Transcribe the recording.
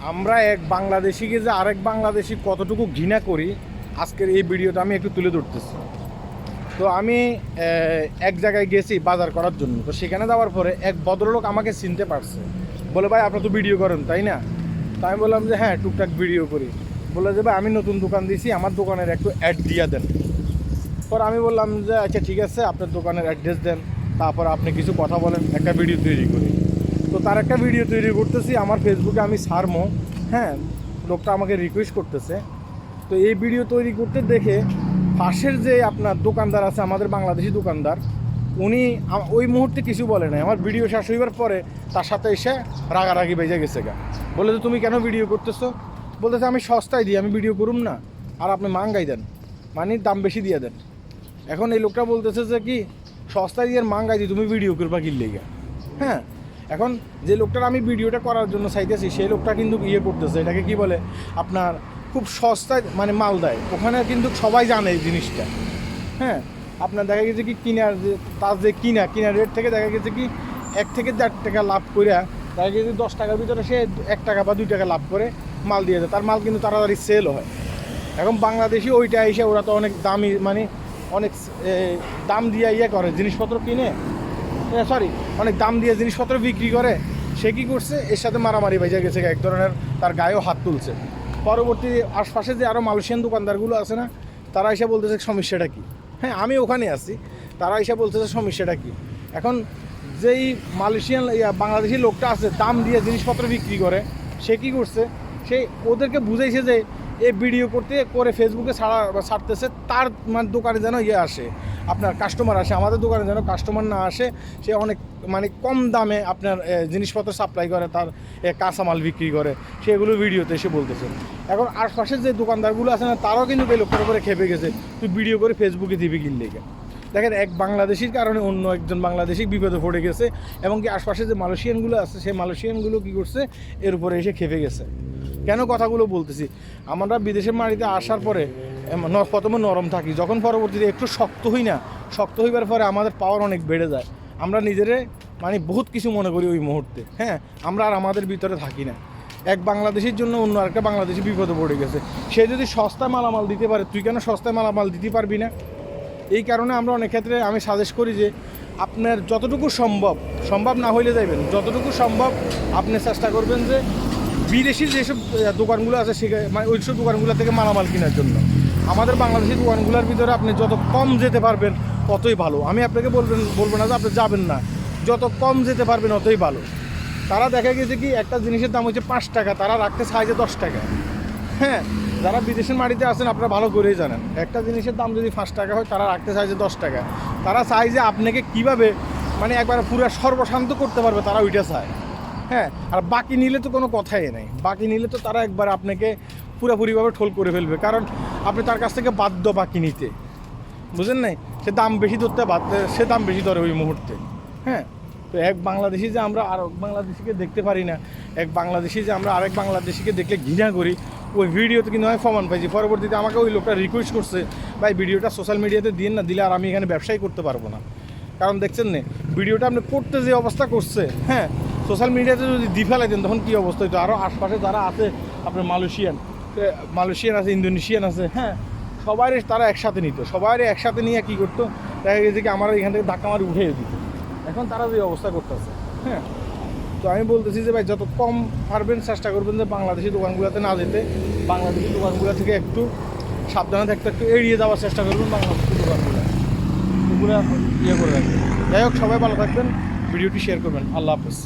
আমরা এক বাংলাদেশিকে যে আরেক বাংলাদেশি কতটুকু ঘৃণা করি, আজকের এই ভিডিওটা আমি একটু তুলে ধরতেছি। তো আমি এক জায়গায় গেছি বাজার করার জন্য। তো সেখানে যাওয়ার পরে এক ভদ্রলোক আমাকে চিনতে পারছে। বলে, ভাই, আপনি তো ভিডিও করেন, তাই না? তাই আমি বললাম যে হ্যাঁ টুকটাক ভিডিও করি। বলে যে, ভাই, আমি নতুন দোকান দিয়েছি, আমার দোকানের একটু অ্যাড দিয়ে দেন। পর আমি বললাম যে আচ্ছা ঠিক আছে, আপনার দোকানের অ্যাড্রেস দেন, তারপর আপনি কিছু কথা বলেন, একটা ভিডিও তৈরি করি। তো তার একটা ভিডিও তৈরি করতেছি। আমার ফেসবুকে আমি সারমো হ্যাঁ লোকটা আমাকে রিকোয়েস্ট করতেছে। তো এই ভিডিও তৈরি করতে দেখে পাশের যে আপনার দোকানদার আছে, আমাদের বাংলাদেশি দোকানদার, উনি ওই মুহূর্তে কিছু বলে নাই। আমার ভিডিও শেষ হইবার পরে তার সাথে এসে রাগারাগি বেজে গেছে গা। বলে যে, তুমি কেন ভিডিও করতেছো? বলতেছে, আমি সস্তায় দিই, আমি ভিডিও করুম না। আর আপনি মাঙ্গাই দেন। মানে দাম বেশি দিয়ে দেন। এখন এই লোকটা বলতেছে যে, কি, সস্তায় দিয়ে মাঙ্গাই দিই তুমি ভিডিও করবা কি লেগে? হ্যাঁ এখন যে লোকটার আমি ভিডিওটা করার জন্য চাইতেছি, সেই লোকটা কিন্তু ইয়ে করতেছে, এটাকে কি বলে? আপনার খুব সস্তায় মানে মাল দেয়। ওখানে কিন্তু সবাই জানে এই জিনিসটা। হ্যাঁ? আপনার দেখা গেছে কি কিনার যে, তার যে কিনা, কিনার রেট থেকে দেখা গেছে কি এক থেকে দেড় টাকা লাভ করে, দেখা গেছে দশ টাকার ভিতরে সে এক টাকা বা দুই টাকা লাভ করে মাল দিয়ে দেয়। তার মাল কিন্তু তাড়াতাড়ি সেল হয়। এখন বাংলাদেশি ওইটা এসে ওরা তো অনেক দামি মানে অনেক দাম দিয়ে ইয়ে করে, জিনিসপত্র কিনে। সরি অনেক দাম দিয়ে জিনিসপত্র বিক্রি করে সে কী করছে? এর সাথে মারামারি বেজে গেছে এক ধরনের তার গায়েও হাত তুলছে। পরবর্তী আশপাশে যে আরও মালয়েশিয়ান দোকানদারগুলো আছে না তারা এসে বলতেছে সমস্যাটা কী? হ্যাঁ আমি ওখানে আছি তারা এসে বলতেছে সমস্যাটা কী? এখন যেই মালয়েশিয়ান ইয়া, বাংলাদেশি লোকটা আছে দাম দিয়ে জিনিসপত্র বিক্রি করে সে কী করছে? সে ওদেরকে বুঝাইছে যে এই ভিডিও করতে করে ফেসবুকে ছাড়া ছাড়তেছে তার মানে দোকানে যেন ইয়ে আসে। আপনার কাস্টমার আসে, আমাদের দোকানে যেন কাস্টমার না আসে, সে অনেক মানে কম দামে আপনার জিনিসপত্র সাপ্লাই করে, তার কাঁচামাল বিক্রি করে, সেগুলো ভিডিওতে এসে বলতেছে। এখন আশপাশের যে দোকানদারগুলো আছে না, তারাও কিন্তু এই লোকটার উপরে খেপে গেছে। তুই ভিডিও করে ফেসবুকে দিবি কিনলে দেখেন, এক বাংলাদেশির কারণে অন্য একজন বাংলাদেশি বিপদে পড়ে গেছে, এবং কি আশপাশে যে মালয়েশিয়ানগুলো আছে, সেই মালয়েশিয়ানগুলো কী করছে, এর উপরে এসে খেপে গেছে। কেন কথাগুলো বলতেছি? আমরা বিদেশের মাটিতে আসার পরে প্রথমে নরম থাকি। যখন পরবর্তীতে একটু শক্ত হই না, শক্ত হইবার পরে আমাদের পাওয়ার অনেক বেড়ে যায়। আমরা নিজেরে মানে বহুত কিছু মনে করি ওই মুহূর্তে হ্যাঁ? আমরা আর আমাদের ভিতরে থাকি না। এক বাংলাদেশের জন্য অন্য আরেকটা বাংলাদেশি বিপদে পড়ে গেছে। সে যদি সস্তায় মালামাল দিতে পারে, তুই কেন সস্তায় মালামাল দিতে পারবি না? এই কারণে আমরা অনেক ক্ষেত্রে আমি সাজেস্ট করি যে, আপনার যতটুকু সম্ভব সম্ভব না হইলে যাইবেন, যতটুকু সম্ভব আপনি চেষ্টা করবেন যে বিদেশি যেসব দোকানগুলো আছে, সেখানে মানে ওই সব দোকানগুলো থেকে মালামাল কেনার জন্য। আমাদের বাংলাদেশি দোকানগুলোর ভিতরে আপনি যত কম যেতে পারবেন, ততই ভালো। আমি আপনাকে বলবেন, বলব না যে আপনি যাবেন না। যত কম যেতে পারবেন অতই ভালো। তারা দেখা গেছে কি, একটা জিনিসের দাম হচ্ছে পাঁচ টাকা, তারা রাখতে যে দশ টাকা। হ্যাঁ যারা বিদেশের মাটিতে আছেন, আপনারা ভালো করেই জানেন। একটা জিনিসের দাম যদি পাঁচ টাকা হয়, তারা রাখতে যে দশ টাকা। তারা চায় যে আপনাকে কীভাবে মানে একবার পুরো সর্বশান্ত করতে পারবে, তারা ওইটা চায়। হ্যাঁ আর বাকি নিলে তো কোনো কথাই নেই। বাকি নিলে তো তারা একবার আপনাকে পুরোপুরিভাবে ঠোল করে ফেলবে। কারণ আপনি তার কাছ থেকে বাধ্য বাকি নিতে। বুঝেন নাই? সে দাম বেশি ধরতে বাধ্য, সে দাম বেশি ধরে ওই মুহূর্তে। হ্যাঁ? তো এক বাংলাদেশি যে আমরা আর বাংলাদেশিকে দেখতে পারি না, এক বাংলাদেশি যে আমরা আরেক বাংলাদেশিকে দেখলে ঘৃণা করি, ওই ভিডিওতে কিন্তু আমি প্রমাণ পাইছি। পরবর্তীতে আমাকে ওই লোকটা রিকোয়েস্ট করছে, ভাই, ভিডিওটা সোশ্যাল মিডিয়াতে দিন না, দিলে আর আমি এখানে ব্যবসাই করতে পারব না। কারণ দেখছেন না, ভিডিওটা আপনি করতে যে অবস্থা করছে হ্যাঁ? সোশ্যাল মিডিয়াতে যদি দি ফেলাইতেন, তখন কী অবস্থা হতো আরও আশপাশে যারা আছে আপনার মালয়েশিয়ান মালয়েশিয়ান আছে, ইন্দোনেশিয়ান আছে হ্যাঁ সবাই তারা একসাথে নিত। সবাই একসাথে নিয়ে কী করতো? দেখা গেছে কি আমার এখান থেকে ধাক্কা মারি উঠে দিত। এখন তারা যে অবস্থা করতেছে হ্যাঁ তো আমি বলতেছি যে ভাই, যত কম পারবেন চেষ্টা করবেন যে বাংলাদেশি দোকানগুলোতে না যেতে, বাংলাদেশি দোকানগুলো থেকে একটু সাবধানে থাকতে, একটু এড়িয়ে যাওয়ার চেষ্টা করবেন বাংলাদেশি দোকানগুলো। এগুলো ইয়ে করে রাখবেন। যাই হোক, সবাই ভালো থাকবেন, ভিডিওটি শেয়ার করবেন। আল্লাহ হাফেজ।